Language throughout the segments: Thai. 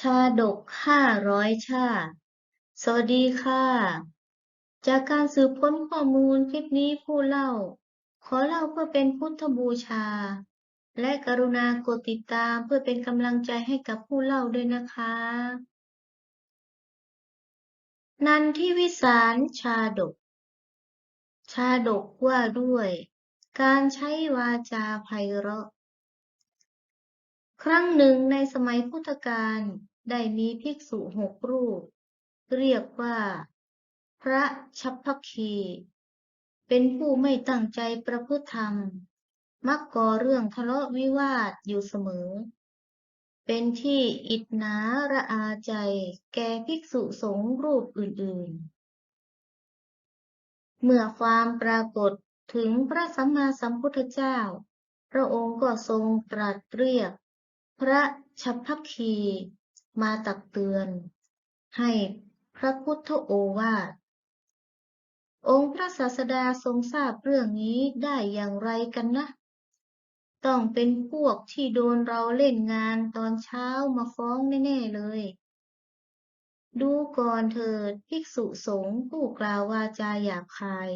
ชาดกห้าร้อยชาติ สวัสดีค่ะ จากการสืบค้นข้อมูลคลิปนี้ผู้เล่า ขอเล่าเพื่อเป็นพุทธบูชา และกรุณากดติดตามเพื่อเป็นกำลังใจให้กับผู้เล่าด้วยนะคะ นันทิวิสารชาดก ชาดกว่าด้วย การใช้วาจาไพเราะ ครั้งหนึ่งในสมัยพุทธกาลได้มีภิกษุหกรูป เรียกว่า พระชัพพคี เป็นผู้ไม่ตั้งใจประพฤติธรรม มักก่อเรื่องทะเลาะวิวาทอยู่เสมอ เป็นที่อิจนาระอาใจแก่ภิกษุสงฆ์รูปอื่นๆ เมื่อความปรากฏถึงพระสัมมาสัมพุทธเจ้า พระองค์ก็ทรงตรัสเรียก พระชัพพคีมาตักเตือน ให้พระพุทธโอวาท องค์พระศาสดาทรงทราบเรื่องนี้ได้อย่างไรกันนะ ต้องเป็นพวกที่โดนเราเล่นงานตอนเช้ามาฟ้องแน่ๆเลย ดูก่อนเถิดภิกษุสงฆ์ผู้กล่าววาจาหยาบคาย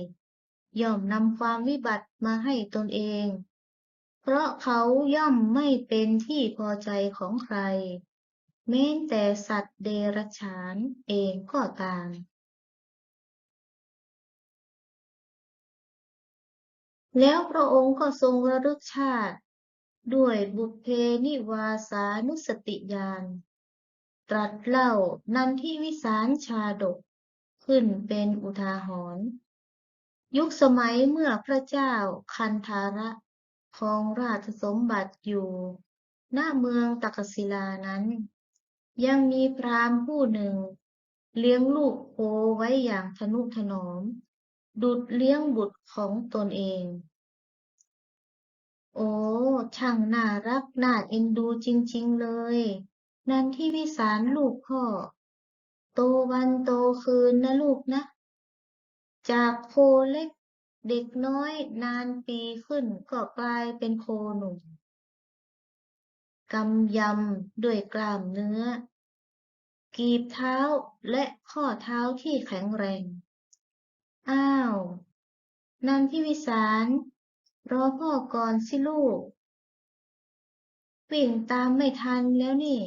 ย่อมนำความวิบัติมาให้ตนเอง เพราะเขาย่อมไม่เป็นที่พอใจของใคร แม้แต่สัตว์เดรัจฉานเองก็ตาม แล้วพระองค์ก็ทรงระลึกชาติ ด้วยบุพเพนิวาสานุสติญาณตรัสเล่านันทิวิสารชาดก ขึ้นเป็นอุทาหรณ์ยุคสมัยเมื่อพระเจ้าคันธาระ ครองราชสมบัติอยู่ณเมืองตักศิลานั้น ยังมีพราหมณ์ผู้หนึ่ง เลี้ยงลูกโคไว้อย่างทนุถนอม ดุจเลี้ยงบุตรของตนเอง โอ้ ช่างน่ารักน่าเอ็นดูจริง ๆ เลย นันทิวิสารลูกพ่อ โตวันโตคืนนะลูกนะ จากโคเล็ก เด็กน้อยนานปีขึ้นก็กลายเป็นโคหนุ่มกำยำด้วยกล้ามเนื้อ กีบเท้าและข้อเท้าที่แข็งแรง อ้าวนันทิวิสาร รอพ่อก่อนสิลูก วิ่งตามไม่ทันแล้วนี่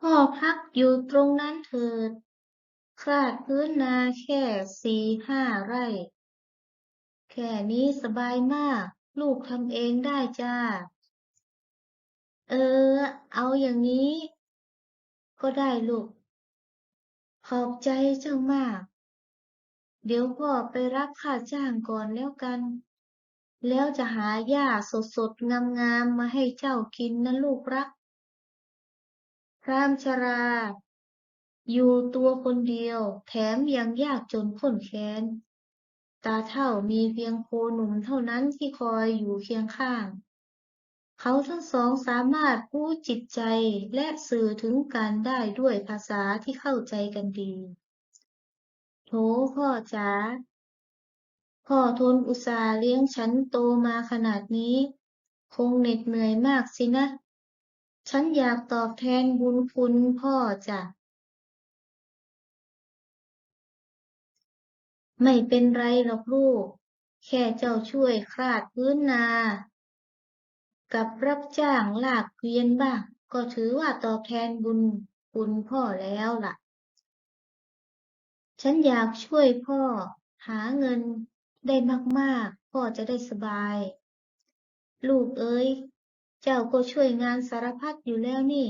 พ่อพักอยู่ตรงนั้นเถิด คลาดพื้นนาแค่สี่ห้าไร่ แค่นี้สบายมาก ลูกทำเองได้จ้า เออ เอาอย่างนี้ ก็ได้ลูก ขอบใจเจ้ามาก เดี๋ยวพ่อไปรับค่าจ้างก่อนแล้วกัน แล้วจะหาหญ้าสดๆ งามๆ มาให้เจ้ากินนะลูกรักพรามชรา อยู่ตัวคนเดียว แถมยังยากจนข้นแค้น ตาเฒ่ามีเพียงโคหนุ่มเท่านั้นที่คอยอยู่เคียงข้าง เขาทั้งสองสามารถรู้จิตใจและสื่อถึงกันได้ด้วยภาษาที่เข้าใจกันดีโถพ่อจ๋าพ่อทนอุตส่าห์เลี้ยงฉันโตมาขนาดนี้ คงเหน็ดเหนื่อยมากสินะ ฉันอยากตอบแทนบุญคุณพ่อจ้ะ ไม่เป็นไรหรอกลูก แค่เจ้าช่วยคลาดพื้นนา กับรับจ้างลากเกวียนบ้าง ก็ถือว่าตอบแทนบุญคุณพ่อแล้วล่ะ ฉันอยากช่วยพ่อ หาเงินได้มากๆ พ่อจะได้สบาย ลูกเอ้ย เจ้าก็ช่วยงานสารพัดอยู่แล้วนี่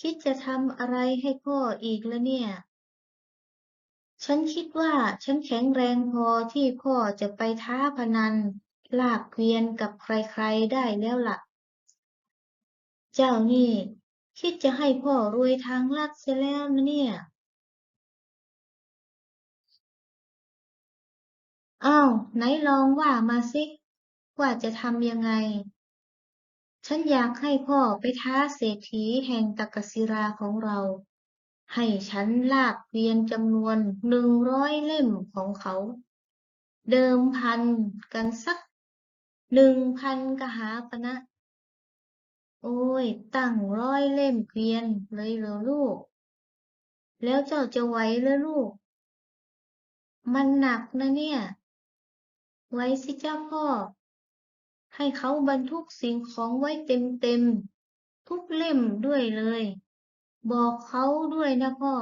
คิดจะทำอะไรให้พ่ออีกละเนี่ย ฉันคิดว่าฉันแข็งแรงพอที่พ่อจะไปท้าพนัน ลากเกวียนกับใครๆได้แล้วล่ะ เจ้านี่ คิดจะให้พ่อรวยทางลัดเสียแล้วนะเนี่ย อ้าวไหนลองว่ามาสิ ว่าจะทำยังไง ฉันอยากให้พ่อไปท้าเศรษฐีแห่งตักศิราของเรา ให้ฉันลากเกวียนจำนวนหนึ่งร้อยเล่มของเขา เดิมพันกันสักหนึ่งพันกหาปณะโอ้ย ตั้งร้อยเล่มเกวียนเลยเหรอลูก แล้วเจ้าจะไหวเหรอลูก มันหนักนะเนี่ยไหวสิเจ้าพ่อ ให้เขาบรรทุกสิ่งของไว้เต็มๆ ทุกเล่มด้วยเลย บอกเขาด้วยนะพ่อ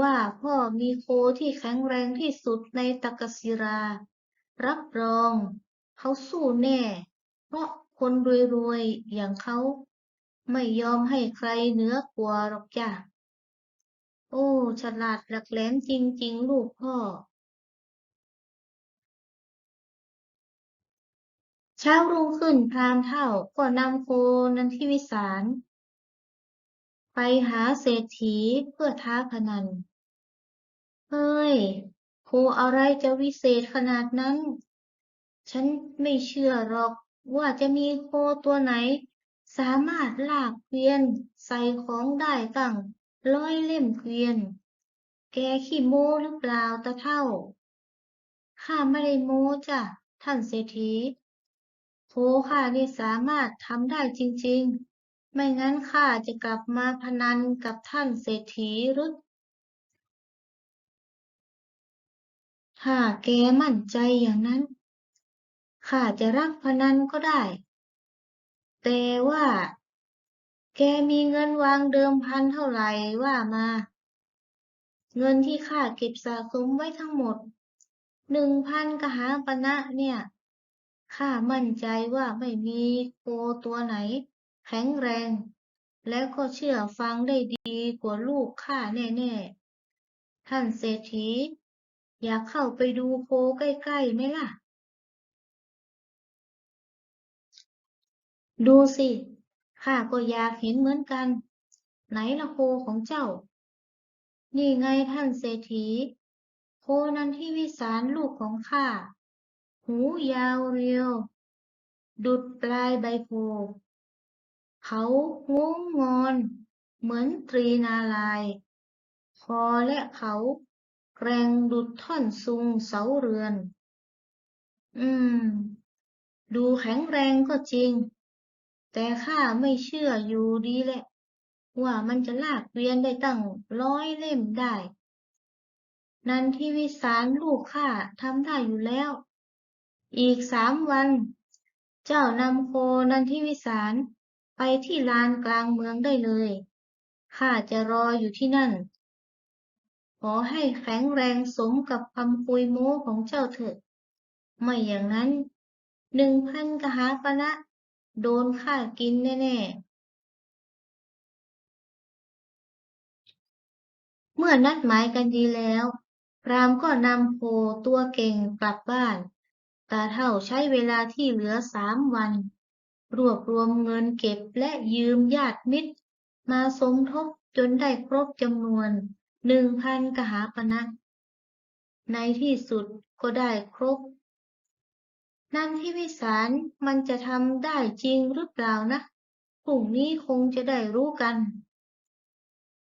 ว่าพ่อมีโคที่แข็งแรงที่สุดในตักศิรา รับรองเขาสู้แน่ เพราะคนรวยๆอย่างเขา ไม่ยอมให้ใครเหนือกว่าหรอกจ้ะ โอ้ ฉลาดหลักแหลมจริง ๆ ลูกพ่อ เช้ารุ่งขึ้นพราหมณ์เฒ่าก็นำโคนันทิวิสาร ไปหาเศรษฐีเพื่อท้าพนัน เฮ้ยโคอะไรจะวิเศษขนาดนั้น ฉันไม่เชื่อหรอกว่าจะมีโคตัวไหน สามารถลากเกวียนใส่ของได้ตั้งร้อยเล่มเกวียน แกขี้โม้หรือเปล่าตาเท่า ข้าไม่ได้โม้จ้ะท่านเศรษฐีโคข้านี่สามารถทำได้จริง ๆ ไม่งั้นข้าจะกลับมาพนันกับท่านเศรษฐีหรือ ถ้าแกมั่นใจอย่างนั้น ข้าจะรับพนันก็ได้ แต่ว่า แกมีเงินวางเดิมพันเท่าไหร่ว่ามา เงินที่ข้าเก็บสะสมไว้ทั้งหมด หนึ่งพันกหาปณะเนี่ย ข้ามั่นใจว่าไม่มีโคตัวไหน แข็งแรง แล้วก็เชื่อฟังได้ดีกว่าลูกข้าแน่ๆ ท่านเศรษฐี อยากเข้าไปดูโคใกล้ๆไหมล่ะ ดูสิข้าก็อยากเห็นเหมือนกัน ไหนละโคของเจ้า นี่ไงท่านเศรษฐี โคนั้นทิวิสารลูกของข้า หูยาวเรียว ดุจปลายใบโพ เขางุ้งงอนเหมือนตรีนาลาย คอและเขาแรงดุจท่อนซุงเสาเรือน อืม ดูแข็งแรงก็จริง แต่ข้าไม่เชื่ออยู่ดีแหละ ว่ามันจะลากเกวียนได้ตั้งร้อยเล่มได้ นันทิวิสารลูกข้าทำได้อยู่แล้ว อีกสามวัน เจ้านำโคนันทิวิสาร ไปที่ลานกลางเมืองได้เลย ข้าจะรออยู่ที่นั่น ขอให้แข็งแรงสมกับคำคุยโม้ของเจ้าเถิด ไม่อย่างนั้น หนึ่งพันกหาปณะโดนข้ากินแน่ๆ เมื่อนัดหมายกันดีแล้ว พรามก็นำโคตัวเก่งกลับบ้าน ตาเท่าใช้เวลาที่เหลือสามวัน รวบรวมเงินเก็บและยืมญาติมิตร มาสมทบจนได้ครบจำนวนหนึ่งพันกหาปณะในที่สุดก็ได้ครบนันทิวิสารมันจะทำได้จริงหรือเปล่านะพรุ่งนี้คงจะได้รู้กัน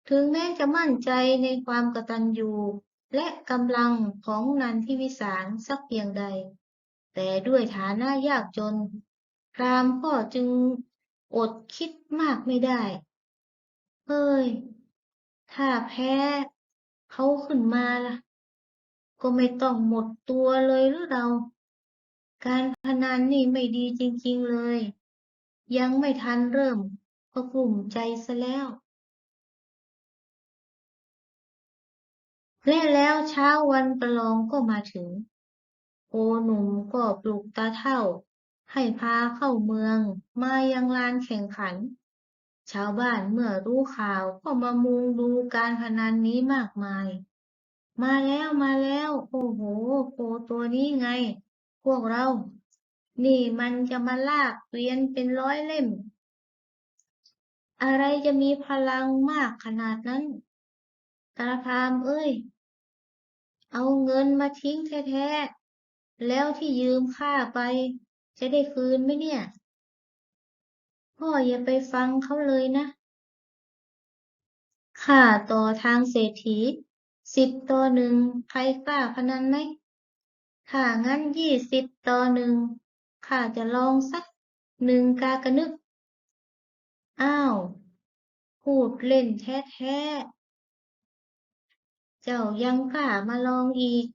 ถึงแม้จะมั่นใจในความกตัญญูและกำลังของนันทิวิสารสักเพียงใด แต่ด้วยฐานะยากจน พราหมณ์ก็จึงอดคิดมากไม่ได้เฮ้ย ถ้าแพ้เขาขึ้นมาล่ะ ก็ไม่ต้องหมดตัวเลยหรือเรา การพนันนี่ไม่ดีจริง ๆเลย ยังไม่ทันเริ่ม ก็กลุ่มใจซะแล้ว และแล้วเช้าวันประลองก็มาถึงโอหนุ่มก็ปลุกตาเฒ่า ให้พาเข้าเมืองมายังลานแข่งขัน ชาวบ้านเมื่อรู้ข่าวก็มามุงดูการพนันนี้มากมาย มาแล้วมาแล้ว โอ้โหโคตัวนี้ไง พวกเรา นี่มันจะมาลากเกวียนเป็นร้อยเล่ม อะไรจะมีพลังมากขนาดนั้นตาพามเอ้ย เอาเงินมาทิ้งแท้ๆ แล้วที่ยืมข้าไป จะได้คืนไหมเนี่ย พ่ออย่าไปฟังเขาเลยนะข้าต่อทางเศรษฐีสิบต่อหนึ่งใครกล้าพนันไหมถ้างั้นยี่สิบต่อหนึ่งข้าจะลองสักหนึ่งกากระนึก อ้าว พูดเล่นแท้ๆ เจ้ายังกล้ามาลองอีก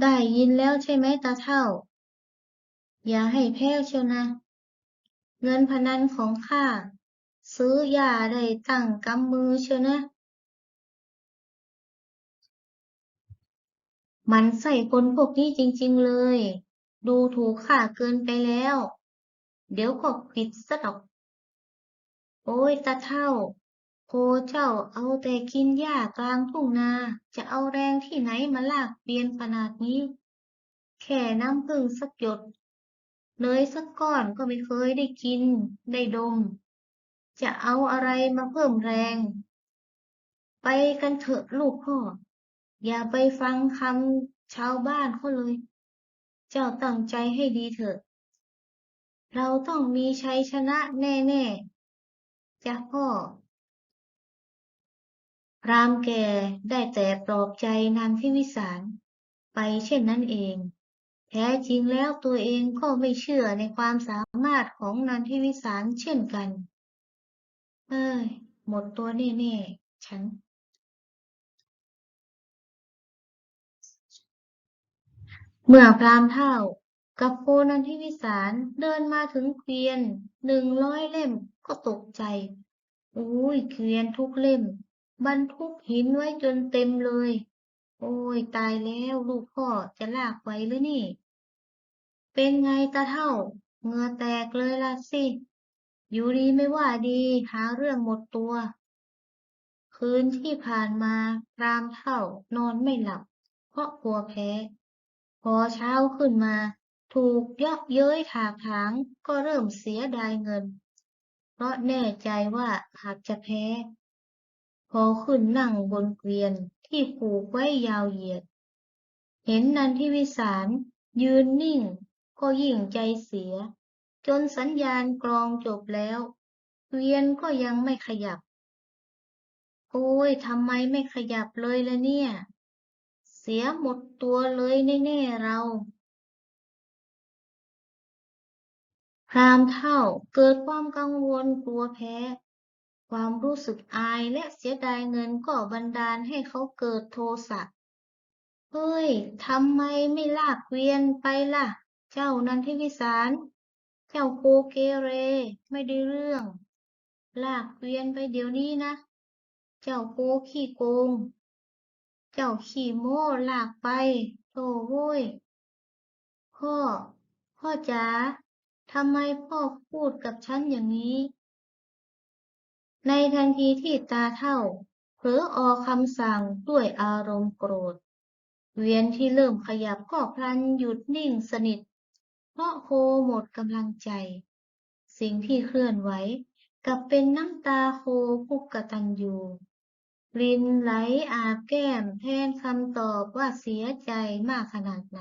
ได้ยินแล้วใช่ไหมตาเท่า อย่าให้แพ้เชียวนะ เงินพนันของข้าซื้อยาได้ตั้งกำมือเชียวนะ มันใส่คนพวกนี้จริง ๆเลย ดูถูกข้าเกินไปแล้ว เดี๋ยวก็ควิดซะดอก โอ้ยตาเท่า โคเจ้าเอาแต่กินหญ้ากลางทุ่งนา จะเอาแรงที่ไหนมาลากเกวียนขนาดนี้ แค่น้ำผึ้งสักหยดเนยสักก้อนก็ไม่เคยได้กิน ได้ดม จะเอาอะไรมาเพิ่มแรง ไปกันเถอะลูกพ่อ อย่าไปฟังคำชาวบ้านเขาเลย เจ้าตั้งใจให้ดีเถอะ เราต้องมีชัยชนะแน่ ๆจ้ะพ่อ พรามแก่ได้แต่ปลอบใจนางพิวิสาร ไปเช่นนั้นเอง แท้จริงแล้วตัวเองก็ไม่เชื่อในความสามารถของนันทิวิสารเช่นกัน เอ้ย หมดตัวแน่ๆ ฉันเมื่อพรามเฒ่ากับโคนันทิวิสารเดินมาถึงเกวียนหนึ่งร้อยเล่มก็ตกใจ อุ้ยเกวียนทุกเล่ม บรรทุกหินไว้จนเต็มเลย โอ้ยตายแล้วลูกพ่อจะลากไหวหรือนี่ เป็นไงตาเท่าเงือแตกเลยล่ะสิอยู่ดีไม่ว่าดีหาเรื่องหมดตัว คืนที่ผ่านมาพรามเท่านอนไม่หลับ เพราะกลัวแพ้ พอเช้าขึ้นมา ถูกยาะเย้ยถากถางก็เริ่มเสียดายเงิน เพราะแน่ใจว่าหากจะแพ้ พอขึ้นนั่งบนเกวียนที่ผูกไว้ยาวเหยียด เห็นนันทิวิสารยืนนิ่งก็ยิ่งใจเสีย จนสัญญาณกลองจบแล้ว เกวียนก็ยังไม่ขยับ โอ้ยทำไมไม่ขยับเลยล่ะเนี่ย เสียหมดตัวเลยแน่ๆเราพรามเฒ่าเกิดความกังวลกลัวแพ้ ความรู้สึกอายและเสียดายเงินก็บันดาลให้เขาเกิดโทสะ เฮ้ย ทำไมไม่ลากเวียนไปล่ะ เจ้านันทิวิสาร เจ้าโกเกเร ไม่ได้เรื่อง ลากเวียนไปเดี๋ยวนี้นะ เจ้าโกขี้โกง เจ้าขี้โม้ลากไปโธ่โว้ย พ่อ พ่อจ๋าทำไมพ่อพูดกับฉันอย่างนี้ ในทันทีที่ตาเท่าเผลอออกคำสั่งด้วยอารมณ์โกรธ เวียนที่เริ่มขยับก็พลันหยุดนิ่งสนิท เพราะโคหมดกำลังใจ สิ่งที่เคลื่อนไหวกลับเป็นน้ำตาโคผู้กระตัญญูรินไหลอาบแก้มแทนคำตอบว่าเสียใจมากขนาดไหน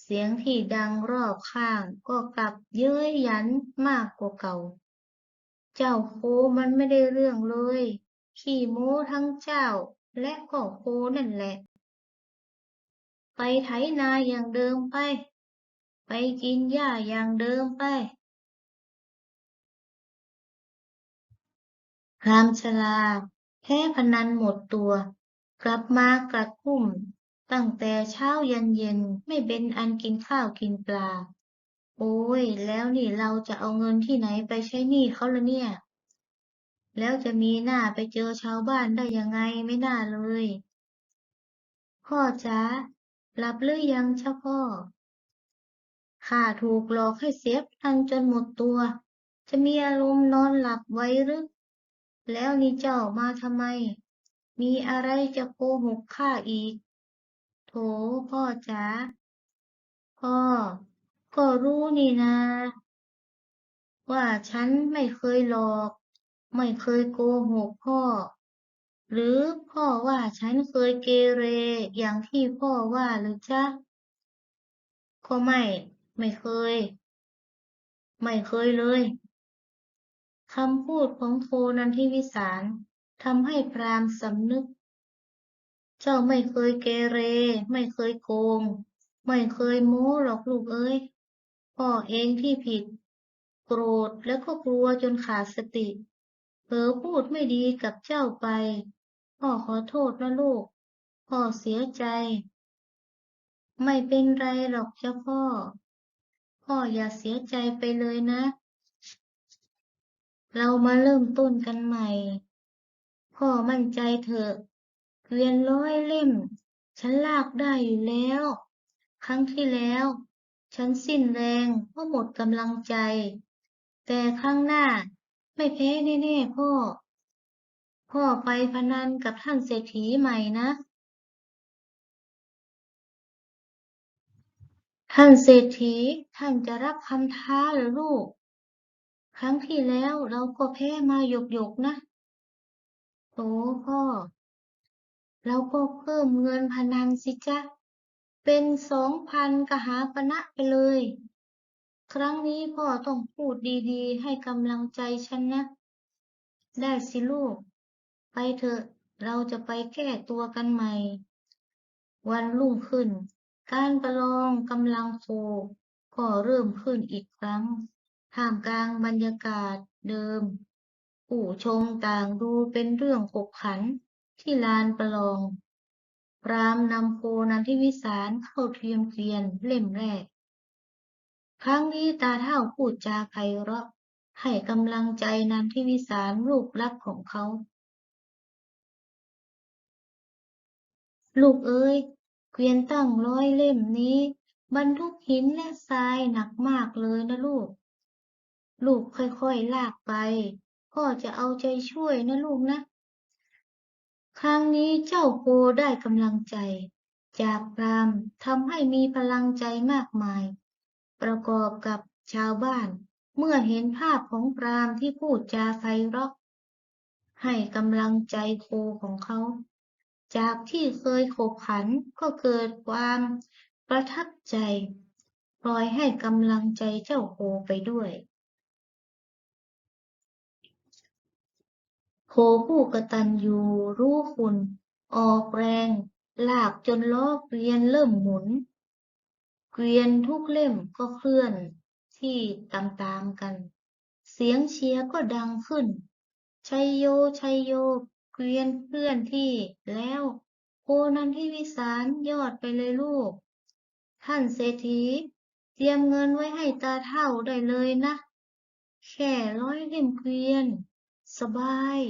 เสียงที่ดังรอบข้างก็กลับเย้ยหยันมากกว่าเก่า เจ้าโคมันไม่ได้เรื่องเลย ขี้โม้ทั้งเจ้าและก็โคนั่นแหละ ไปไถนาอย่างเดิมไป ไปกินหญ้าอย่างเดิมไปพรามชราแพ้พนันหมดตัว กลับมากระทุ่มตั้งแต่เช้ายันเย็นไม่เป็นอันกินข้าวกินปลา โอ้ย แล้วนี่เราจะเอาเงินที่ไหนไปใช้หนี้เขาละเนี่ย แล้วจะมีหน้าไปเจอชาวบ้านได้ยังไงไม่น่าเลย พ่อจ๊ะหลับหรือยังเจ้าพ่อ ข้าถูกหลอกให้เสียพันจนหมดตัว จะมีอารมณ์นอนหลับไว้หรือ แล้วนี่เจ้ามาทำไม มีอะไรจะโกหกข้าอีก โถพ่อจ๋าพ่อ ก็รู้นี่นาว่าฉันไม่เคยหลอก ไม่เคยโกหกพ่อ หรือพ่อว่าฉันเคยเกเรอย่างที่พ่อว่าหรือจ๊ะก็ไม่ ไม่เคย ไม่เคยเลยคำพูดของโคนันทิวิสารทำให้พรามสำนึก เจ้าไม่เคยเกเร ไม่เคยโกง ไม่เคยโม้หรอกลูกเอ้ย พ่อเองที่ผิด โกรธแล้วก็กลัวจนขาดสติเผลอพูดไม่ดีกับเจ้าไป พ่อขอโทษนะลูก พ่อเสียใจ ไม่เป็นไรหรอกเจ้าพ่อ พ่ออย่าเสียใจไปเลยนะ เรามาเริ่มต้นกันใหม่ พ่อมั่นใจเถอะเกวียนร้อยเล่ม ฉันลากได้อยู่แล้ว ครั้งที่แล้ว ฉันสิ้นแรงเพราะหมดกำลังใจ แต่ครั้งหน้าไม่แพ้แน่ๆพ่อ พ่อไปพนันกับท่านเศรษฐีใหม่นะ ท่านเศรษฐีท่านจะรับคำท้าหรือลูก ครั้งที่แล้วเราก็แพ้มาหยกๆนะโถพ่อ เราก็เพิ่มเงินพนันสิจ๊ะ เป็นสองพันกหาปณะไปเลย ครั้งนี้พ่อต้องพูดดีๆ ให้กำลังใจฉันนะ ได้สิลูก ไปเถอะ เราจะไปแก้ตัวกันใหม่ วันรุ่งขึ้น การประลองกำลังโคก็เริ่มขึ้นอีกครั้ง ท่ามกลางบรรยากาศเดิม ผู้ชมต่างดูเป็นเรื่องขบขันที่ลานประลอง พราหมณ์นำโคนันทิวิสารเข้าเทียมเกวียนเล่มแรก ครั้งนี้ตาเฒ่าพูดจาไพเราะให้กำลังใจนันทิวิสารลูกรักของเขา ลูกเอ้ย เกวียนตั้งร้อยเล่มนี้ บรรทุกหินและทรายหนักมากเลยนะลูก ลูกค่อยๆลากไป พ่อจะเอาใจช่วยนะลูกนะ รั้งนี้เจ้าโคได้กำลังใจ จากพรามทำให้มีพลังใจมากมาย ประกอบกับชาวบ้าน เมื่อเห็นภาพของพรามที่พูดจาไพเราะให้กำลังใจโคของเขา จากที่เคยขบขันก็เกิดความประทับใจ ปล่อยให้กำลังใจเจ้าโคไปด้วย โคผู้กตัญญูรู้คุณ ออกแรง ลากจนล้อเกวียนเริ่มหมุน เกวียนทุกเล่มก็เคลื่อนที่ตามๆกัน เสียงเชียร์ก็ดังขึ้น ชัยโย ชัยโย เกวียนเคลื่อนที่แล้วโคนันทิวิสารยอดไปเลยลูก ท่านเศรษฐี เตรียมเงินไว้ให้ตาเฒ่าได้เลยนะ แค่ร้อยเล่มเกวียน สบาย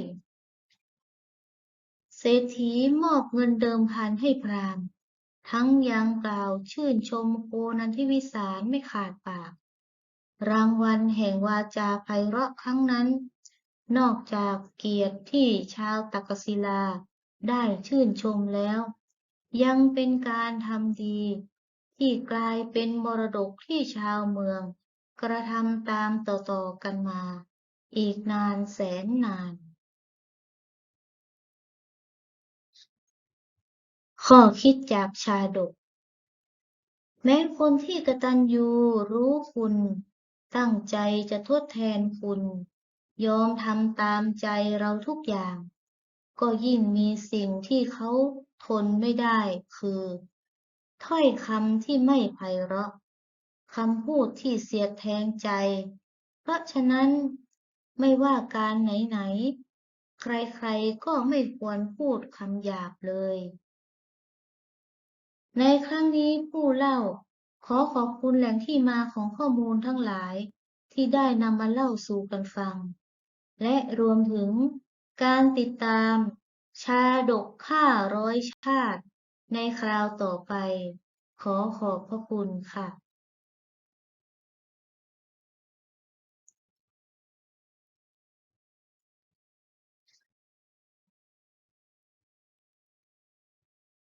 เศรษฐีมอบเงินเดิมพันให้พรามทั้งยังกล่าวชื่นชมโคนันทิวิสารไม่ขาดปาก รางวัลแห่งวาจาไพเราะครั้งนั้น นอกจากเกียรติที่ชาวตักกศิลาได้ชื่นชมแล้ว ยังเป็นการทำดี ที่กลายเป็นมรดกที่ชาวเมือง กระทำตามต่อๆกันมา อีกนานแสนนาน ข้อคิดจากชาดก แม้คนที่กตัญญูรู้คุณ ตั้งใจจะทดแทนคุณ ยอมทำตามใจเราทุกอย่าง ก็ยิ่งมีสิ่งที่เขาทนไม่ได้คือ ถ้อยคำที่ไม่ไพเราะคำพูดที่เสียดแทงใจ เพราะฉะนั้น ไม่ว่าการไหนๆ ใครๆ ก็ไม่ควรพูดคำหยาบเลย ในครั้งนี้ผู้เล่าขอขอบคุณแหล่งที่มาของข้อมูลทั้งหลายที่ได้นำมาเล่าสู่กันฟัง และรวมถึงการติดตาม ชาดกข้าร้อยชาติ ในคราวต่อไป ขอขอบพระคุณค่ะ